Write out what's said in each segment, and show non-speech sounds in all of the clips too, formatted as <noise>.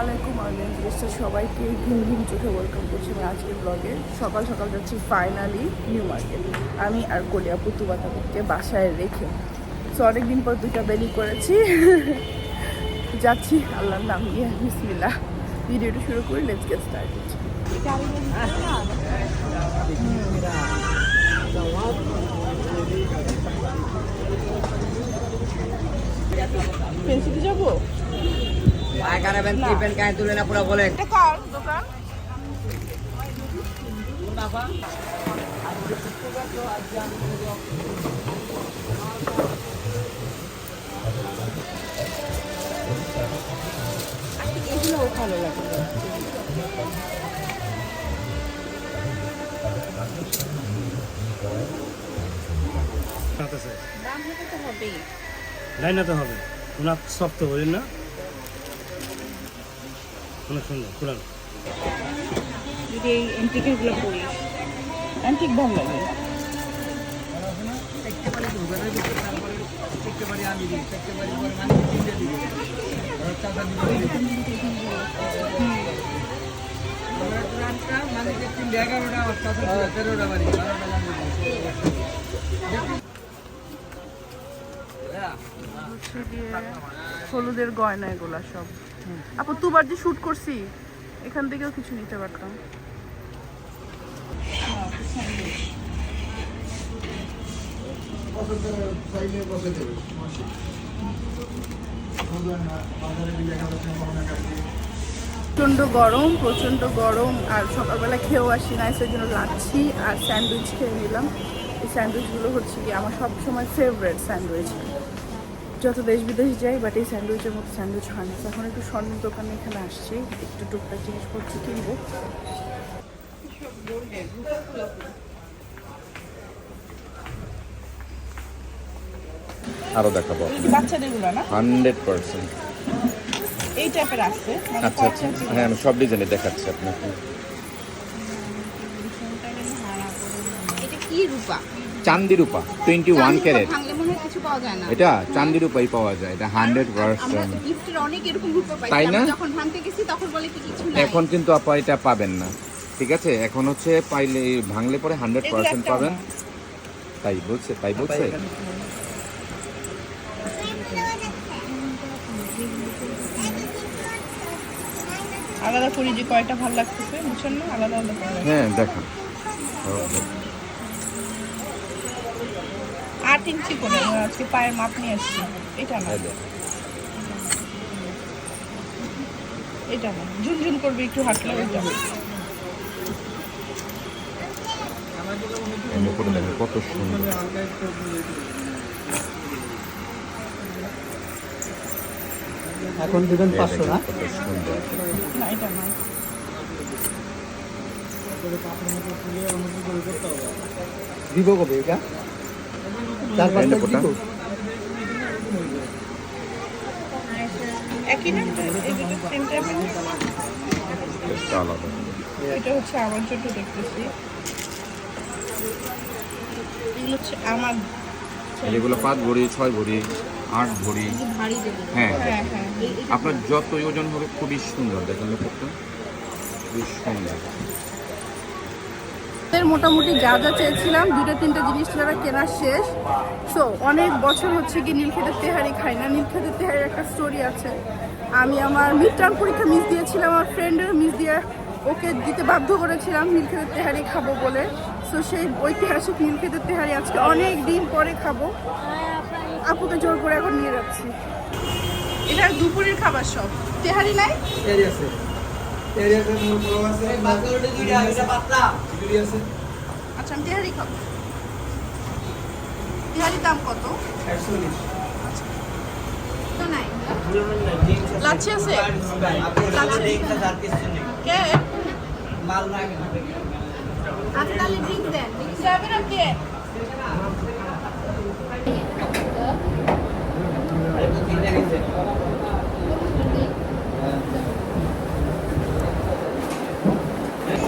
আলাইকুম আমি জিনিসটা সবাইকে ঘুম ঘুম চোখে ওয়েলকাম করছি আমি আজকের ব্লগে সকাল সকাল যাচ্ছি ফাইনালি নিউ মার্কেট আমি আর কলিয়া পুতু বাতাকে বাসায় রেখে। সো অনেকদিন পর দুইটা বেলি করেছি। <laughs> যাচ্ছি, আল্লাহর নাম নিয়ে, বিসমিল্লাহ। ভিডিওটা শুরু করি লেটস গেট স্টার্টেড পেন্সিলে যাব? পেন কি পেন তুলে না পুরো বলে এটা দোকান? এগুলো ভালো লাগে দাম হতে তো হবেই। লাইন হবে। ওনার সব তো বলেন না। অনেক সুন্দর পুরানো যদি এই অ্যান্টিকেরগুলো পরিস অ্যান্টিক ভালো লাগে। হচ্ছে গিয়ে হলুদের গয়না এগুলা সব। আপু, দুবার যে শুট করছি, এখান থেকেও কিছু নিতে পারতাম। প্রচণ্ড গরম প্রচণ্ড গরম, আর সকালবেলা খেয়েও আসি না, সেই জন্য লাচ্ছি আর স্যান্ডউইচ খেয়ে নিলাম। এই স্যান্ডউইচগুলো হচ্ছে কি আমার সব সময় ফেভারেট স্যান্ডউইচ। যত দেশ বিদেশ যাই বাট এই স্যান্ডউইচের মতো স্যান্ডউইচ হয় না। তো এখন একটু স্বর্ণের দোকানে এখানে আসছি একটু টুকটাক জিনিসপত্র কিনবো। আরও দেখাবো বাচ্চাদেরগুলো না? Hundred percent. এই টাইপের আছে আচ্ছা আচ্ছা। হ্যাঁ আমি সব ডিজাইনে দেখাচ্ছি আপনাকে। এটা কি রূপা? চান্দি রূপা টোয়েন্টি ওয়ান ক্যারেট। রূপা ভাঙলে মনে হয় কিছু পাওয়া যায় না। এটা চান্দি রূপাই পাওয়া যায় এটা হান্ড্রেড আমরা পার্সেন্ট গিফটের অনেক এরকম রূপা পাই। তাই না? যখন ভাঙতে গেছি তখন বলে কি কিছু নাই। এখন কিন্তু আপা এটা পাবেন না। ঠিক আছে? এখন হচ্ছে পাইলে ভাঙলে পরে হান্ড্রেড পার্সেন্ট পাবেন। তাই বলছে তাই বলছে? আলাদা করি যে কয়টা ভালো লাগতেছে বুঝছেন না? আলাদা আলাদা হ্যাঁ দেখান। আট ইঞ্চি করে আজকে পায়ের মাপ নিয়ে আসছি। এটা না। এটা না। ঝুনঝুন করবে একটু হাঁটলে ওইটা কত সুন্দর। এখন দিবেন পাঁচশো না এটা না। দিব কবে এটা? চার একই না? এটা আলাদা। এটা হচ্ছে আমার জন্য দেখতেছি। এগুলো হচ্ছে আমার এগুলো পাঁচ ভরি ছয় ভরি আট ভরি। হ্যাঁ হ্যাঁ হ্যাঁ আপনার যত ওজন হবে খুবই সুন্দর। দেখেন খুবই সুন্দর। এর মোটামুটি যা যা চেয়েছিলাম দুটো তিনটে জিনিস ছাড়া কেনা শেষ। সো অনেক বছর হচ্ছে কি নীলক্ষেতের তেহারি খাই না। নীলক্ষেতের তেহারির একটা স্টোরি আছে। আমি আমার মিড টার্ম পরীক্ষা মিস দিয়েছিলাম আমার ফ্রেন্ডের মিস দিয়ে ওকে দিতে বাধ্য করেছিলাম নীলক্ষেতের তেহারি খাব বলে। সো সেই ঐতিহাসিক নীলক্ষেতের তেহারি আজকে অনেক দিন পরে খাব। আপুকে জোর করে এখন নিয়ে যাচ্ছি। এটা দুপুরের খাবার সব। তেহারি নাই? এরি আছে। এরি আছে মোর আছে? আচ্ছা আমি তেহারি খাব। তেহারির দাম কত? 140 তো লাচ্ছি আছে? কে? মাল লাগে আপনি তাহলে ড্রিঙ্ক দেন। যাবে না কে?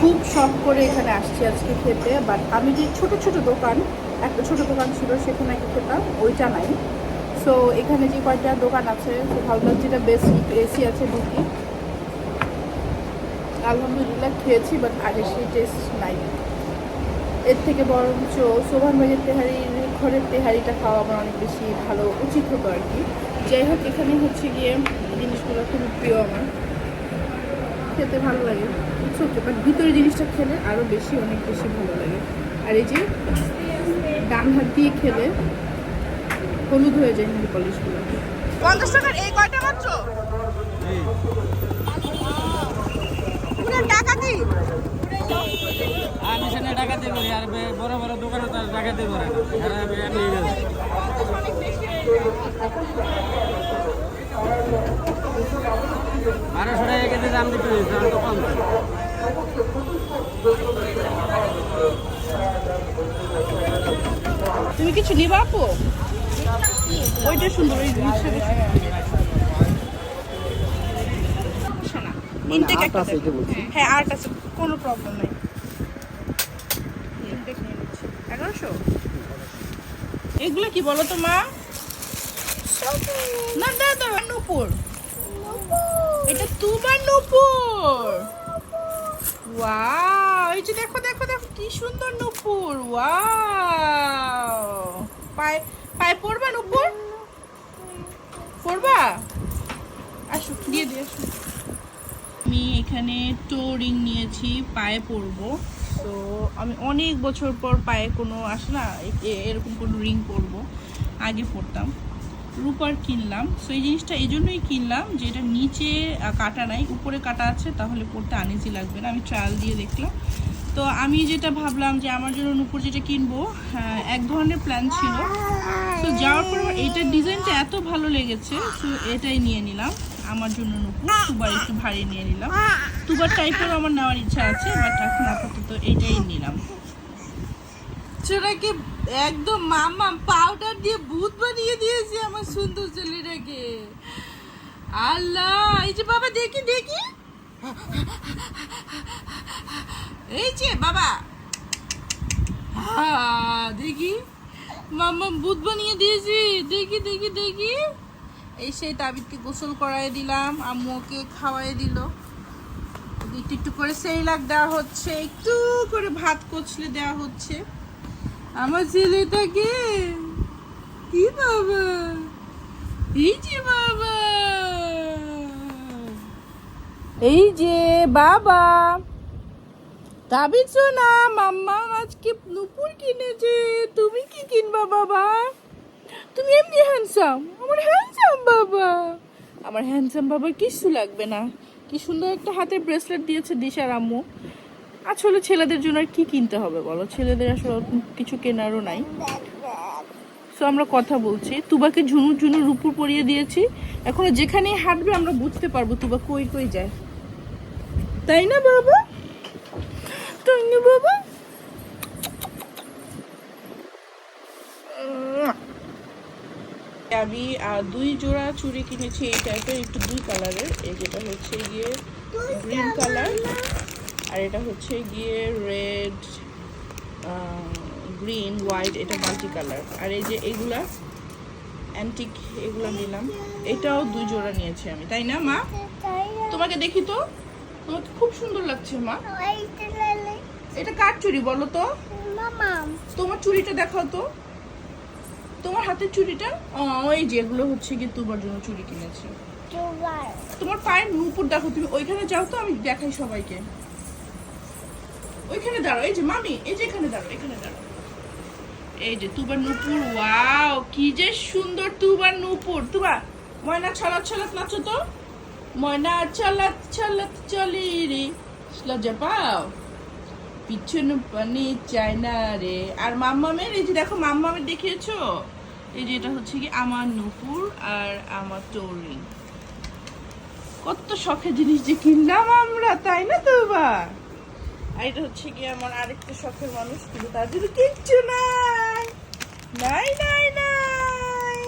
খুব শখ করে এখানে আসছি আজকে খেতে বাট আমি যে ছোট ছোট দোকান, একটা ছোট দোকান ছিল সেখানে আগে খেতাম, ওইটা নাই। সো এখানে যে কয়টা দোকান আছে সে ভালো যেটা বেস্ট এসি আছে ঢুকি আলহামদুলিল্লাহ খেয়েছি বাট আগে সেই টেস্ট নাই। এর থেকে বরঞ্চ সোভান ভাইয়ের তেহারির ঘরের তেহারিটা খাওয়া আমার অনেক বেশি ভালো, উচিত হতো আর কি। যাই হোক, এখানে হচ্ছে গিয়ে জিনিসগুলো খুবই প্রিয় আমার। খেতে ভালো লাগে ছোট বাট ভিতরে জিনিসটা খেলে আরও বেশি অনেক বেশি ভালো লাগে। আর এই যে ডান হাত দিয়ে খেলে হলুদ হয়ে যায় হিন্দি পলিশগুলো পঞ্চাশ টাকার এই কয়টা মাত্র? টাকা দিই আমি সেখানে ডাকাতি করি আর বড় বড় দোকানে তো আর ডাকাতি করে না এরা বে- নিয়ে গেছে বারোশো টাকা কেজি দাম দিতে হয়েছে আমি তো পঞ্চাশ তুমি কিছু নিবা আপু? ওইটা সুন্দর ওই একটা হ্যাঁ আর্ট আছে কোনো প্রবলেম নাই। Intake নিয়ে নিচ্ছি। এগারোশো? এগুলো কি বলো তো মা? না দাদা নূপুর। এটা তুবার নূপুর। ওয়াও এই যে দেখো দেখো দেখো, কি সুন্দর নূপুর। ওয়াও পায়ে পায়ে পড়বা নূপুর? পড়বা? আসো, দিয়ে দিয়ে আসো। আমি এখানে টো রিং নিয়েছি, পায়ে পরবো তো আমি অনেক বছর পর পায়ে কোনো আসে না এরকম কোনো রিং পরবো। আগে পরতাম রূপার কিনলাম। সো এই জিনিসটা এই জন্যই কিনলাম যে এটা নিচে কাটা নাই, উপরে কাটা আছে, তাহলে পরতে আনিজি লাগবে না। আমি ট্রায়াল দিয়ে দেখলাম। তো আমি যেটা ভাবলাম যে আমার জন্য নুপুর যেটা কিনবো এক ধরনের প্ল্যান ছিল। তো যাওয়ার পর এইটার ডিজাইনটা এত ভালো লেগেছে তো এটাই নিয়ে নিলাম। আমার জন্য নুপুর, তুবার একটু ভারী নিয়ে নিলাম। তুবার টাইপেরও আমার নেওয়ার ইচ্ছা আছে বাট এখন আপাতত এইটাই নিলাম। ছেলেকে একদম মামা পাউডার দিয়ে ভূত বানিয়ে দিয়েছে আমার সুন্দর ছেলেটাকে। আল্লাহ, এই যে বাবা, দেখি দেখি। এই যে বাবা। দেখি। মাম্মা ভূত বানিয়ে দিয়েছি। দেখি দেখি দেখি। এই সেই তাবিদকে গোসল করাই দিলাম, আম্মু ওকে খাওয়াই দিল। একটু একটু করে সেই লাগ দেওয়া হচ্ছে, একটু করে ভাত কচলে দেওয়া হচ্ছে। আমার ছেলেটাকে কি? বাবা? এই যে বাবা। এই যে বাবা। তাবিজ না মাম্মা আজকে নুপুর কিনেছে। তুমি কি কিনবা বাবা? তুমি এমনি হ্যান্ডসাম আমার হ্যান্ডসাম বাবা। আমার হ্যান্ডসাম বাবার কিছু লাগবে না। কি সুন্দর একটা হাতের ব্রেসলেট দিয়েছে দিশার আম্মু। আসলে ছেলেদের জন্য আর কি কিনতে হবে বলো? ছেলেদের আসলে কিছু কেনারও নাই। সো আমরা কথা বলছি। তুবাকে ঝুনু ঝুনু রূপুর পরিয়ে দিয়েছি। এখন যেখানেই হাঁটবে আমরা বুঝতে পারব তুবা কই কই যায়। তাই না বাবা? তাই না বাবা? আমি দুই জোড়া চুড়ি কিনেছি এই টাইপের একটু দুই কালারের এই যেটা হচ্ছে গিয়ে গ্রিন কালার আর এটা হচ্ছে গিয়ে রেড গ্রিন হোয়াইট এটা মাল্টি কালার আর এই যে এগুলা অ্যান্টিক এগুলো নিলাম। এটাও দুই জোড়া নিয়েছি আমি তাই না মা? তোমাকে দেখি তো। তোমাকে খুব সুন্দর লাগছে মা। এটা কার চুড়ি বলো তো? তোমার চুড়িটা দেখাও তো। তোমার হাতের চুড়িটা? ও এই যে এগুলো হচ্ছে কি তোমার জন্য চুড়ি কিনেছি। তোমার পায়ের নুপুর দেখো তুমি ওইখানে যাও তো আমি দেখাই সবাইকে। ওইখানে দাঁড়াও, এই যে মামি, এই যে এখানে দাঁড়াও এখানে দাঁড়াও। এই যে তুবার নুপুর, ওয়াও, কি যে সুন্দর তুবার নুপুর। তুবা, ময়না ছলাৎ ছলাৎ নাচো তো। ময়না ছলাৎ ছলাৎ চলি রে, লজ্জা পাও। পিছনে পানি চায় না রে। আর মাম্মামের, এই যে দেখো মাম্মামের দেখিয়েছো? এই যে এটা হচ্ছে কি আমার নুপুর আর আমার টোরিং কত শখের জিনিস যে কিনলাম আমরা, তাই না তো বা আর এটা হচ্ছে কি আমার আরেকটা শখের মানুষ কিন্তু তার জন্য কিচ্ছু নাই। নাই নাই নাই।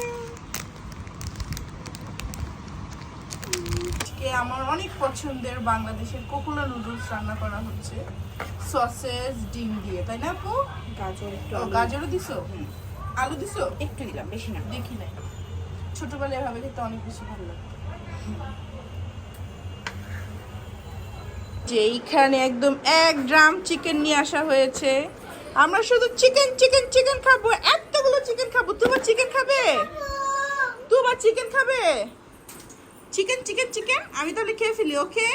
আজকে আমার অনেক পছন্দের বাংলাদেশের কোকুলা নুডলস রান্না করা হচ্ছে। সসেস ডিম দিয়ে তাই না আপু? গাজর একটু গাজরও দিছো? আলু দিছো? একটু দিলাম বেশি না। দেখি নাই ছোটবেলায় এভাবে খেতে অনেক বেশি ভালো লাগে যে এইখানে একদম এক ড্রাম চিকেন নিয়ে আসা হয়েছে। আমরা শুধু চিকেন চিকেন চিকেন খাব। এতগুলো চিকেন খাব। তোমার চিকেন খাবে? তোমার চিকেন খাবে? Chicken chicken chicken? আমি তাহলে খেয়ে ফেলি, ওকে?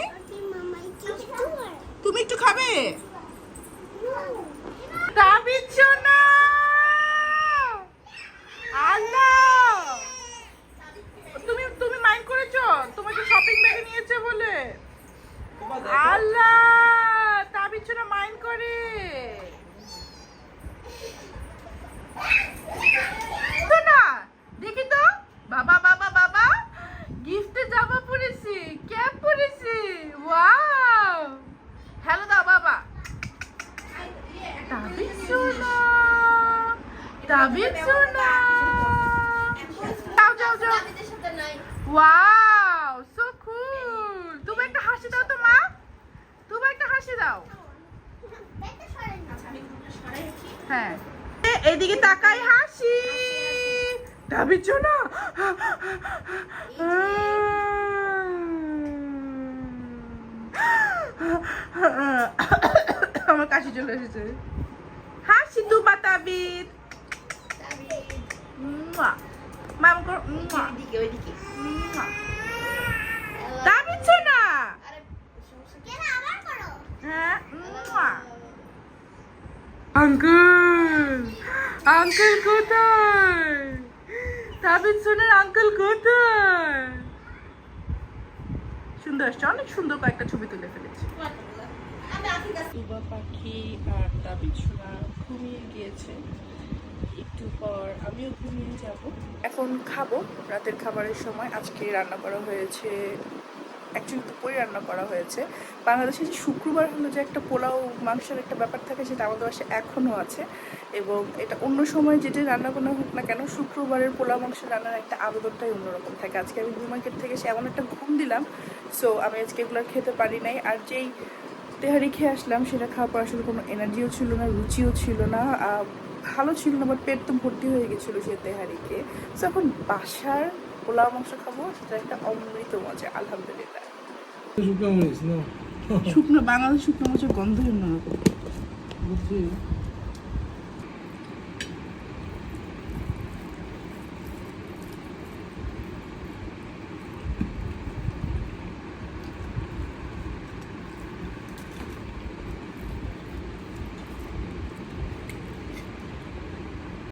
তুমি একটু খাবে? না আল্লাহ! তুমি তুমি মাইন্ড করেছ? তোমাকে শপিং ব্যাগে নিয়েছে বলে আল্লাহ তাবিজ না মাইন্ড করে তো না দেখি তো বাবা বাবা বাবা গিফটে জামা পরেছি ক্যাপ পরেছি ওয়াও হ্যালো দা বাবা তাবিজ সোনা তাবিজ সোনা যাও যাও যাও ওয়াও সো কুল তুমি একটা হাসি দাও তো মা। তুমি একটা হাসি দাও। হ্যাঁ। এদিকে তাকাই হাসি। তাবিজ সোনা আমার কাশি চলে এসেছে। হাসি তু বাতাবিদ মাম কর মুয়া। মুয়া। তাবিজ সোনা হ্যাঁ মুয়া। আঙ্কেল আঙ্কেল কোথায় তাবিজ সোনার আঙ্কেল কোথায় সুন্দর আসছে অনেক সুন্দর কয়েকটা ছবি তুলে ফেলেছি। তুবা পাখি আর তাবিজ সোনা ঘুমিয়ে গিয়েছে। একটু পর আমিও ঘুমিয়ে যাব। এখন খাব, রাতের খাবারের সময়। আজকে রান্না করা হয়েছে অ্যাকচুয়ালি দুপুরে রান্না করা হয়েছে। বাংলাদেশে যে শুক্রবার হলো যে একটা পোলাও মাংসের একটা ব্যাপার থাকে, সেটা আমাদের বাসায় এখনও আছে। এবং এটা অন্য সময় যেটা রান্না করা হোক না কেন, শুক্রবারের পোলাও মাংস রান্নার একটা আবেদনটাই অন্যরকম থাকে। আজকে আমি ঘুম মার্কেট থেকে সে এমন একটা ঘুম দিলাম সো আমি আজকে এগুলো খেতে পারি নাই। আর যেই তেহারি খেয়ে আসলাম, সেটা খাওয়ার পর আসলে কোনো এনার্জিও ছিল না, রুচিও ছিল না। ভালো ছিল না বাট পেট তো ভর্তি হয়ে গেছিল সে তেহারিকে। সো এখন বাসার পোলাও মাংস খাব সেটা একটা অমৃত মজা আলহামদুলিল্লাহ। শুকনো বাংলাদেশ শুকনো মাছের গন্ধ অন্যরকম। বুঝছি।